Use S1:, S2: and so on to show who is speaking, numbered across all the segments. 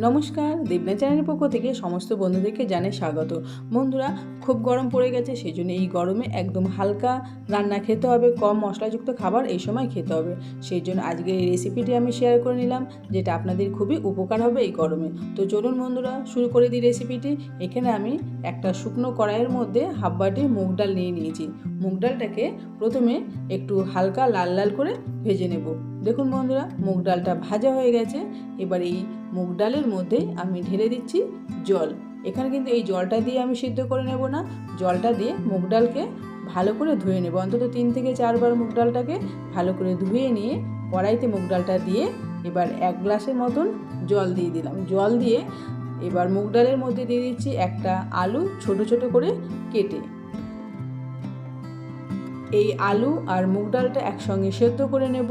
S1: নমস্কার দেবনা চ্যানেলের পক্ষ থেকে সমস্ত বন্ধুদেরকে জানাই স্বাগত। বন্ধুরা, খুব গরম পড়ে গেছে সেই জন্য এই গরমে একদম হালকা রান্না খেতে হবে, কম মশলাযুক্ত খাবার এই সময় খেতে হবে। সেই জন্য আজকের এই রেসিপিটি আমি শেয়ার করে নিলাম, যেটা আপনাদের খুবই উপকার হবে এই গরমে। তো চলুন বন্ধুরা, শুরু করে দিই রেসিপিটি এখানে আমি একটা শুকনো কড়াইয়ের মধ্যে হাফ বাটি মুগ ডাল নিয়ে নিয়েছি। মুগ ডালটাকে প্রথমে একটু হালকা লাল লাল করে ভেজে নেব। দেখুন বন্ধুরা, মুগ ডালটা ভাজা হয়ে গেছে। এবার এই মুগ ডালের মধ্যে আমি ঢেলে দিচ্ছি জল। এখানে কিন্তু এই জলটা দিয়ে আমি সিদ্ধ করে নেব না। জলটা দিয়ে মুগ ডালকে ভালো করে ধুয়ে নেব। অন্তত তিন থেকে চারবার মুগ ডালটাকে ভালো করে ধুয়ে নিয়ে কড়াইতে মুগ ডালটা দিয়ে এবার এক গ্লাসের মতন জল দিয়ে দিলাম। জল দিয়ে এবার মুগ ডালের মধ্যে দিয়ে দিচ্ছি একটা আলু ছোট ছোট করে কেটে। এই আলু আর মুগ ডালটা একসঙ্গে সেদ্ধ করে নেব।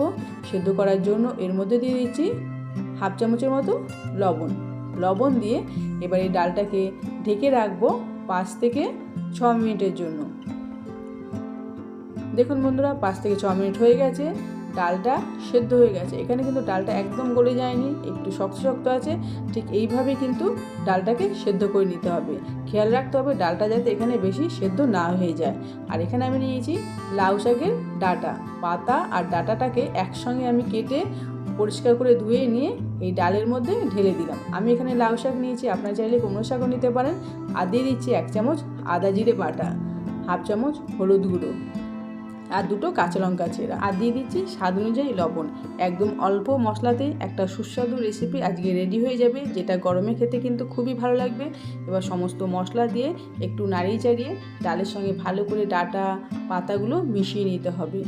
S1: সেদ্ধ করার জন্য এর মধ্যে দিয়ে দিচ্ছি হাফ চামচের মতো লবণ। লবণ দিয়ে এবার এই ডালটাকে ঢেকে রাখব পাঁচ থেকে ছ মিনিটের জন্য। দেখুন বন্ধুরা, পাঁচ থেকে ছ মিনিট হয়ে গেছে। ডালটা সেদ্ধ হয়ে গেছে। এখানে কিন্তু ডালটা একদম গলে যায়নি, একটু শক্ত শক্ত আছে। ঠিক এইভাবে কিন্তু ডালটাকে সেদ্ধ করে নিতে হবে। খেয়াল রাখতে হবে ডালটা যাতে এখানে বেশি সেদ্ধ না হয়ে যায়। আর এখানে আমি নিয়েছি লাউ শাকের ডাটা। পাতা আর ডাটাটাকে একসঙ্গে আমি কেটে পরিষ্কার করে ধুয়ে নিয়ে এই ডালের মধ্যে ঢেলে দিলাম। আমি এখানে লাউ শাক নিয়েছি, আপনার চাইলে কুমড়ো শাকও নিতে পারেন। আর দিয়ে দিচ্ছি এক চামচ আদা জিরে বাটা, হাফ চামচ হলুদ গুঁড়ো। আর দুটো কাঁচা লঙ্কা চেরা। আর দিয়ে দিচ্ছি স্বাদ অনুযায়ী লবণ। একদম অল্প মশলাতে একটা সুস্বাদু রেসিপি আজকে রেডি হয়ে যাবে, যেটা গরমে খেতে কিন্তু খুবই ভালো লাগবে। এবার সমস্ত মশলা দিয়ে একটু নাড়িয়ে চাড়িয়ে ডালের সঙ্গে ভালো করে ডাটা পাতাগুলো মিশিয়ে নিতে হবে।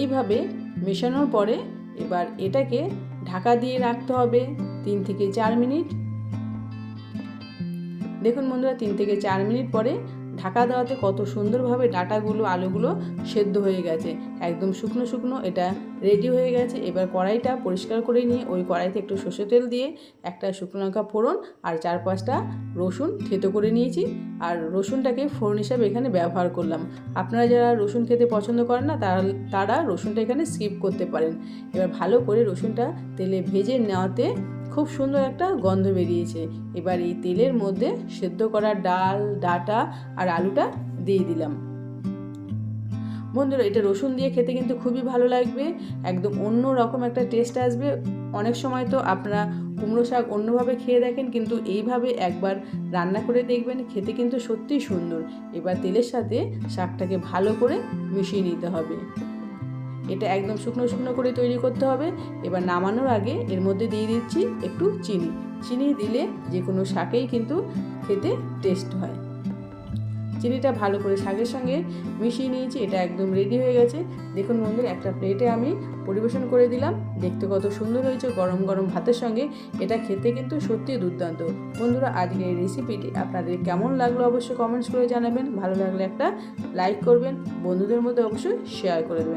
S1: এইভাবে মেশানোর পরে এবার এটাকে ঢাকা দিয়ে রাখতে হবে তিন থেকে চার মিনিট। দেখুন বন্ধুরা, তিন থেকে চার মিনিট পরে ঢাকা দেওয়াতে কত সুন্দরভাবে ডাটাগুলো, আলুগুলো সেদ্ধ হয়ে গেছে। একদম শুকনো শুকনো, এটা রেডি হয়ে গেছে। এবার কড়াইটা পরিষ্কার করে নিয়ে ওই কড়াইতে একটু সর্ষে তেল দিয়ে একটা শুকনো লঙ্কা ফোড়ন আর চার পাঁচটা রসুন থেতো করে নিয়েছি। আর রসুনটাকে ফোড়ন হিসাবে এখানে ব্যবহার করলাম। আপনারা যারা রসুন খেতে পছন্দ করেন না, তারা তারা রসুনটা এখানে স্কিপ করতে পারেন। এবার ভালো করে রসুনটা তেলে ভেজে নেওয়াতে খুব সুন্দর একটা গন্ধ বেরিয়েছে। এবার এই তেলের মধ্যে সেদ্ধ করা ডাল, ডাটা আর আলুটা দিয়ে দিলাম। বন্ধুরা, এটা রসুন দিয়ে খেতে কিন্তু খুবই ভালো লাগবে। একদম অন্য রকম একটা টেস্ট আসবে। অনেক সময় তো আপনারা কুমড়ো শাক অন্যভাবে খেয়ে দেখেন, কিন্তু এইভাবে একবার রান্না করে দেখবেন, খেতে কিন্তু সত্যিই সুন্দর। এবার তেলের সাথে শাকটাকে ভালো করে মিশিয়ে নিতে হবে। এটা একদম শুকনো শুকনো করে তৈরি করতে হবে। এবার নামানোর আগে এর মধ্যে দিয়ে দিচ্ছি একটু চিনি। চিনি দিলে যে কোনো শাকেই কিন্তু খেতে টেস্ট হয়। চিনিটা ভালো করে শাকের সঙ্গে মিশিয়ে নিয়েছি, এটা একদম রেডি হয়ে গেছে। দেখুন বন্ধুরা, একটা প্লেটে আমি পরিবেশন করে দিলাম। দেখতে কত সুন্দর হয়েছে গরম গরম ভাতের সঙ্গে। এটা খেতে কিন্তু সত্যিই দুর্দান্ত। বন্ধুরা, আজকের এই রেসিপিটি আপনাদের কেমন লাগল অবশ্যই কমেন্টস করে জানাবেন। ভালো লাগলে একটা লাইক করবেন। বন্ধুদের মধ্যে অবশ্যই শেয়ার করে দেবেন।